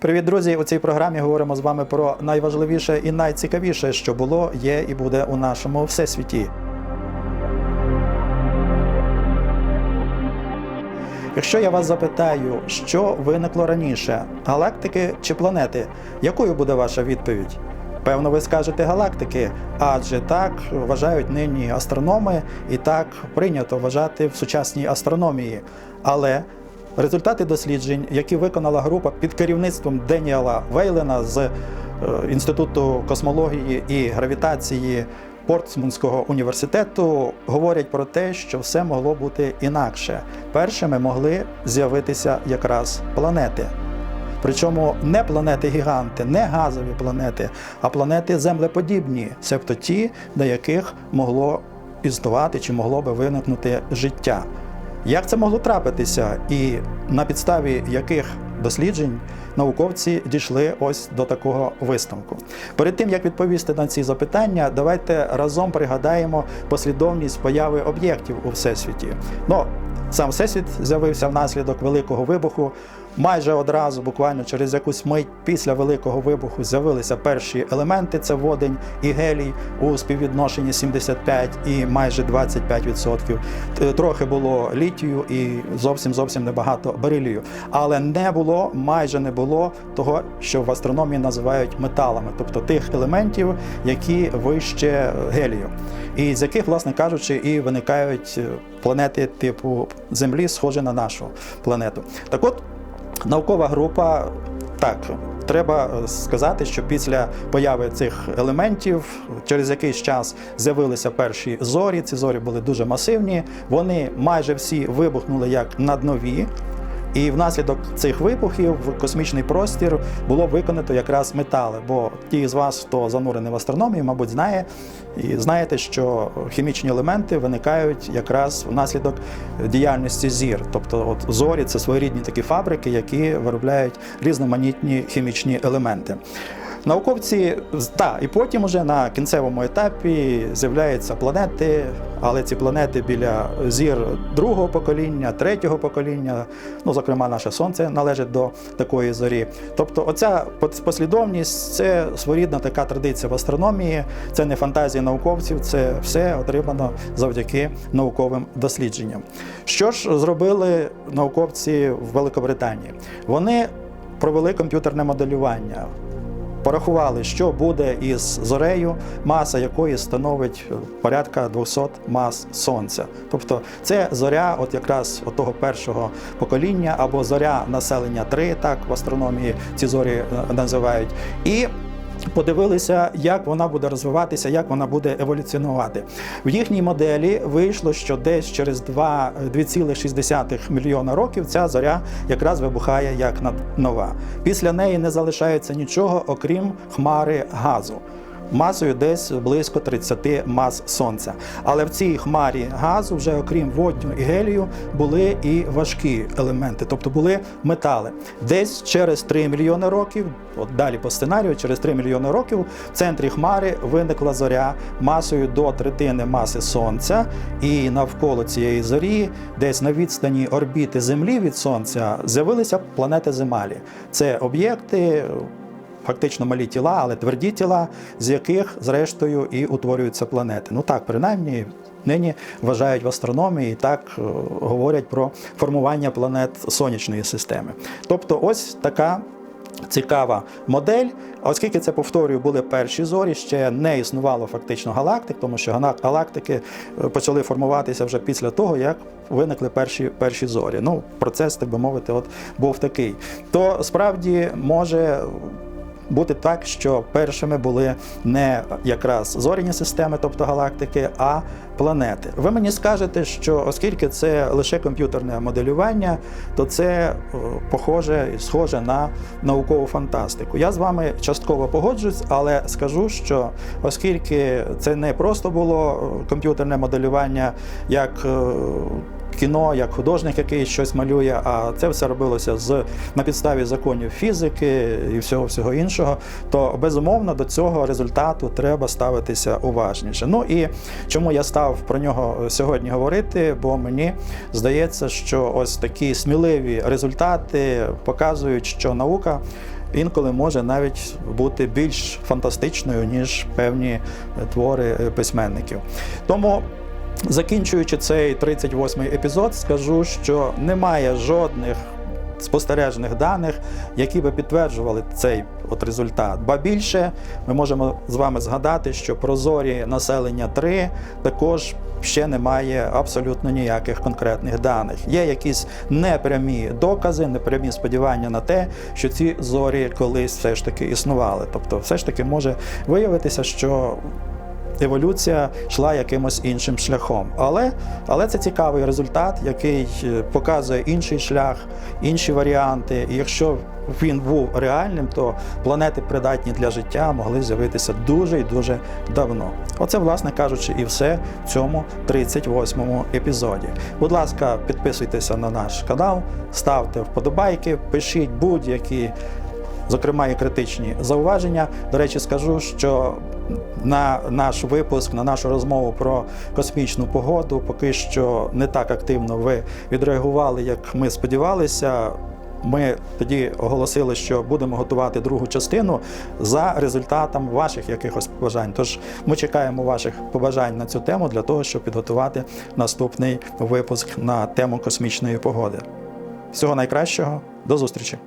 Привіт, друзі! У цій програмі говоримо з вами про найважливіше і найцікавіше, що було, є і буде у нашому всесвіті. Якщо я вас запитаю, що виникло раніше, галактики чи планети, якою буде ваша відповідь? Певно, ви скажете галактики, адже так вважають нині астрономи, і так прийнято вважати в сучасній астрономії. Але результати досліджень, які виконала група під керівництвом Деніела Вейлена з е, Інституту космології і гравітації Портсмутського університету, говорять про те, що все могло бути інакше. Першими могли з'явитися якраз планети. Причому не планети-гіганти, не газові планети, а планети землеподібні, себто ті, на яких могло існувати чи могло би виникнути життя. Як це могло трапитися, і на підставі яких досліджень науковці дійшли ось до такого висновку? Перед тим як відповісти на ці запитання, давайте разом пригадаємо послідовність появи об'єктів у всесвіті. Ну, сам всесвіт з'явився внаслідок великого вибуху. Майже одразу, буквально через якусь мить після великого вибуху, з'явилися перші елементи: це водень і гелій у співвідношенні 75 і майже 25%. Т- Трохи було літію і зовсім зовсім небагато берилію. Але не було, майже не було того, що в астрономії називають металами, тобто тих елементів, які вище гелію, і з яких, власне кажучи, і виникають е, планети типу Землі, схожі на нашу планету. Так от. Наукова група так. Треба е, сказати, що після появи цих елементів через якийсь час з'явилися перші зорі. Ці зорі були дуже масивні. Вони майже всі вибухнули як наднові. І внаслідок цих вибухів в космічний простір було виконано якраз метали. Бо ті з вас, хто занурений в астрономію, мабуть, знає і знаєте, що хімічні елементи виникають якраз внаслідок діяльності зір. Тобто, от зорі це своєрідні такі фабрики, які виробляють різноманітні хімічні елементи. Науковці та і потім уже на кінцевому етапі з'являються планети, але ці планети біля зір другого покоління, третього покоління, ну зокрема, наше сонце належить до такої зорі. Тобто, оця послідовність це своєрідна така традиція в астрономії, це не фантазії науковців, це все отримано завдяки науковим дослідженням. Що ж зробили науковці в Великобританії? Вони провели комп'ютерне моделювання. Порахували, що буде із зорею, маса якої становить е, порядка 200 мас сонця. Тобто це зоря, от якраз от того першого покоління, або зоря населення 3, так в астрономії ці зорі е, називають. І Подивилися, як вона буде розвиватися, як вона буде еволюціонувати. В їхній моделі вийшло, що десь через 2 2,6 мільйона років ця зоря якраз вибухає як нова. Після неї не залишається нічого, окрім хмари газу. Масою десь близько 30 мас сонця. Але в цій хмарі газу, вже окрім водню і гелію, були і важкі елементи, тобто були метали. Десь через 3 мільйони років, от далі по сценарію, через 3 мільйони років в центрі хмари виникла зоря масою до третини маси сонця, і навколо цієї зорі, десь на відстані орбіти Землі від сонця, з'явилися планети Земалі. Це об'єкти фактично малі тіла, але тверді тіла, з яких, зрештою, і утворюються планети. Ну так, принаймні. Нині вважають в астрономії і так е, говорять про формування планет сонячної системи. Тобто, ось така цікава модель. Оскільки це повторюю, були перші зорі, ще не існувало фактично галактик, тому що галактики е, почали формуватися вже після того, як виникли перші, перші зорі. Ну, процес, так би мовити, от був такий. То справді може бути так, що першими були не якраз зоряні системи, тобто галактики, а планети. Ви мені скажете, що оскільки це лише комп'ютерне моделювання, то це е, похоже і схоже на наукову фантастику. Я з вами частково погоджуюсь, але скажу, що оскільки це не просто було е, комп'ютерне моделювання, як е, кіно, як художник, який щось малює, а це все робилося з на підставі законів фізики і всього всього іншого, то безумовно до цього результату треба ставитися уважніше. Ну і чому я став про нього сьогодні говорити? Бо мені здається, що ось такі сміливі результати показують, що наука інколи може навіть бути більш фантастичною, ніж певні е, твори е, письменників. Тому. Закінчуючи цей 38-й епізод, скажу, що немає жодних спостережених даних, які би підтверджували цей от результат. Ба більше ми можемо з вами згадати, що прозорі населення 3 також ще немає абсолютно ніяких конкретних даних. Є якісь непрямі докази, непрямі сподівання на те, що ці зорі колись все ж таки існували. Тобто, все ж таки може виявитися, що еволюція йшла якимось іншим шляхом. Але, але це цікавий результат, який е, показує інший шлях, інші варіанти. І якщо він був реальним, то планети, придатні для життя, могли з'явитися дуже і дуже давно. Оце, власне кажучи, і все в цьому 38-му епізоді. Будь ласка, підписуйтеся на наш канал, ставте вподобайки, пишіть будь-які зокрема і критичні зауваження. До речі, скажу, що на наш випуск, на нашу розмову про космічну погоду, поки що не так активно ви відреагували, як ми сподівалися. Ми тоді оголосили, що будемо готувати другу частину за результатом ваших якихось побажань. Тож ми чекаємо ваших побажань на цю тему для того, щоб підготувати наступний випуск на тему космічної погоди. Всього найкращого, до зустрічі!